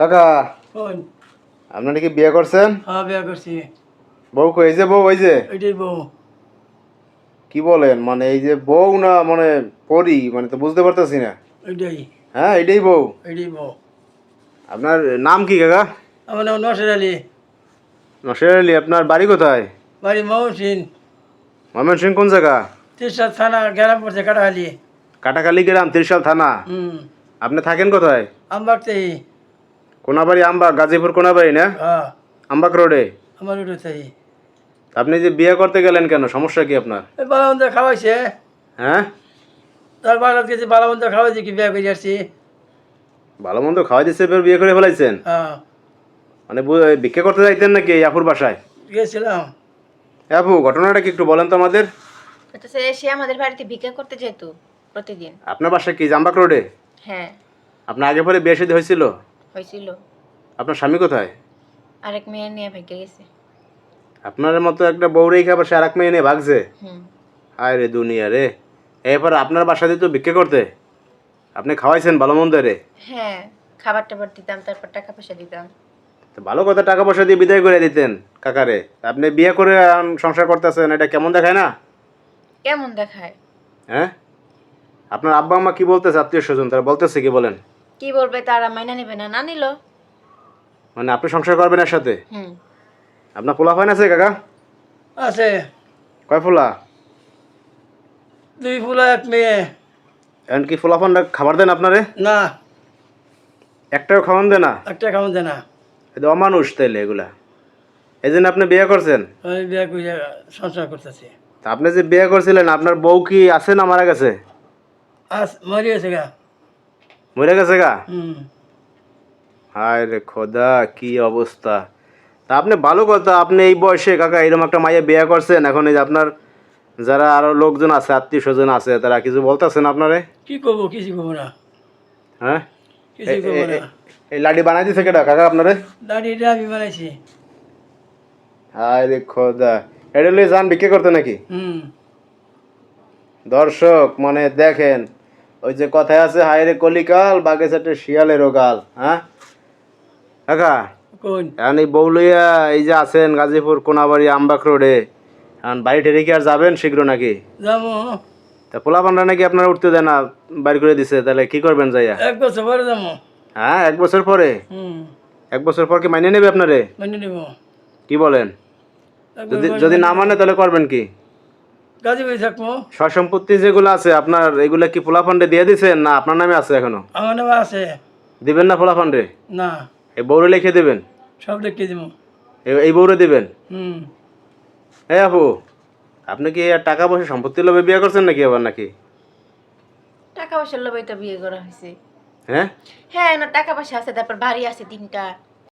কাকা আপনারা কি বিয়ে করছেন? হ্যাঁ বিয়া করছি। বউ কই? যে বউ ওই যে। ওইটাই বউ। কি বলেন মানে এই যে বউ না মানে পরি মানে তো বুঝতে পারতেছি না। ওইটাই। হ্যাঁ এটাই বউ। ওইটাই বউ। আপনার নাম কি কাকা? আমার নাম নসর আলী। নসের আলী আপনার বাড়ি কোথায়? বাড়ি মহসিন ময়মন সিং কোন জায়গা? তিরসা থানা গ্রাম পড়ছে কাটাখালি। কাটাখালী গ্রাম ত্রিশাল থানা। হুম। আপনি থাকেন কোথায়? আমবাগতেই। কোনাবাড়ি আমবাগ গাজীপুর কোনাবাড়ি না? হ্যাঁ। আমবাগ রোডে? আমার উঠেছেই আপনি যে বিয়ে করতে গেলেন কেন? সমস্যা কি আপনার? এই বালাবন্ধ খাওয়াইছে। হ্যাঁ? তার বালাত গেছে বালাবন্ধ খাওয়াইছে কি বিয়ে করে আসছি? ভালো মন্দ খাওয়াই দিচ্ছে এবার বিয়ে করে ফেলাইছেন? হ্যাঁ। মানে বু- ভিক্ষা করতে যাইতেন নাকি এই আপুর বাসায়? গেছিলাম। এ আপু ঘটনাটা কি একটু বলেন তো আমাদের। তো সে সে আমাদের বাড়িতে ভিক্ষা করতে যেত প্রতিদিন। আপনার বাসা কি জামবাগ রোডে? হ্যাঁ। আপনার আগে পরে বিয়ে শাদী হয়েছিল? হয়েছিল। আপনার স্বামী কোথায়? আরেক মেয়ে নিয়ে ভেঙে গেছে। আপনার মতো একটা বউরেই খাবার সে আর এক মেয়ে নিয়ে ভাগছে? হুম। হায় রে দুনিয়া রে। এরপর আপনার বাসা তো ভিক্ষা করতে? আপনি খাওয়াইছেন ভালো মন্দ রে? হ্যাঁ খাবার টাবার দিতাম তারপর টাকা পয়সা দিতাম। তো ভালো কথা টাকা পয়সা দিয়ে বিদায় করে দিতেন কাকারে। আপনি বিয়ে করে সংসার করতেছেন এটা কেমন দেখায় না? কেমন দেখায়? হ্যাঁ? আপনার আব্বা আম্মা কি বলতেছে? আত্মীয় স্বজন তারা বলতেছে কি বলেন? কি বলবে তারা মাইনা নেবে না না নিল। মানে আপনি সংসার করবেন এর সাথে হুম। আপনার পোলা ফাইন আছে কাকা? আছে। কয় ফুলা দুই ফুলা এক মেয়ে। এখন কি ফুলা ফান্ডা খাবার দেন আপনারে? না। একটাও খাওয়ান দেয় না? একটা খাওয়ান দেয় না। এটা অমানুষ তাইলে এগুলা। এই জন্য আপনি বিয়ে করছেন? আমি বিয়া করে সংসার করতেছি। তা আপনি যে বিয়ে করছিলেন আপনার বউ কি আছে না মারা গেছে? আস মরি গেছে গা। মরে গেছে গা? হায় রে খোদা কি অবস্থা। তা আপনি ভালো কথা আপনি এই বয়সে কাকা এরকম একটা মাইয়া বিয়ে করছেন এখন এই যে আপনার যারা আরও লোকজন আছে আত্মীয় স্বজন আছে তারা কিছু বলতেছেন আপনারে? কি করব কিছু করব না হ্যাঁ? কিছু করব না এই লাডি বানাই দিছে কেটা কাকা আপনারে? দাঁড়িয়ে আমি বানাইছি। হায় রে খোদা এটা যান বিক্রি করতে নাকি? হুম। দর্শক মানে দেখেন ওই যে কথায় আছে হায় রে কলিকাল বাগে চাটে শিয়ালেরও গাল হ্যাঁ? কাকা? কোন? এখন এই বৌলইয়া এই যে আছেন গাজীপুর কোনাবাড়ি আমবাক রোডে এখন বাড়ি ঠেরে কি আর যাবেন শীঘ্র নাকি? যাব। তা পোলা পান্ডা নাকি আপনারা উঠতে দেয় না বাড়ি করে দিছে তাহলে কি করবেন যাইয়া? এক বছর পরে যাব। হ্যাঁ এক বছর পরে? হুম। এক বছর পর কি মাইনে নেবে আপনারে? মেনে নেব। কি বলেন? যদি যদি না মানে তাহলে করবেন কি? গাজী বই থাকব। সয় সম্পত্তি যেগুলো আছে আপনার এগুলা কি পোলা ফান্ডে দিয়ে দিছেন না আপনার নামে আছে এখনও? আমার নাম আছে। দিবেন না পোলা ফান্ডে না। এই বউরে লিখে দেবেন। সব লিখে দেবো এ- এই বউরে দিবেন? হুম। এই আপু আপনি কি আর টাকা পয়সা সম্পত্তি লোভে বিয়ে করছেন নাকি আবার নাকি? টাকা পয়সার লোভে তো বিয়ে করা হয়েছে। হ্যাঁ? হ্যাঁ না টাকা পয়সা আছে তারপর বাড়ি আছে তিনটা।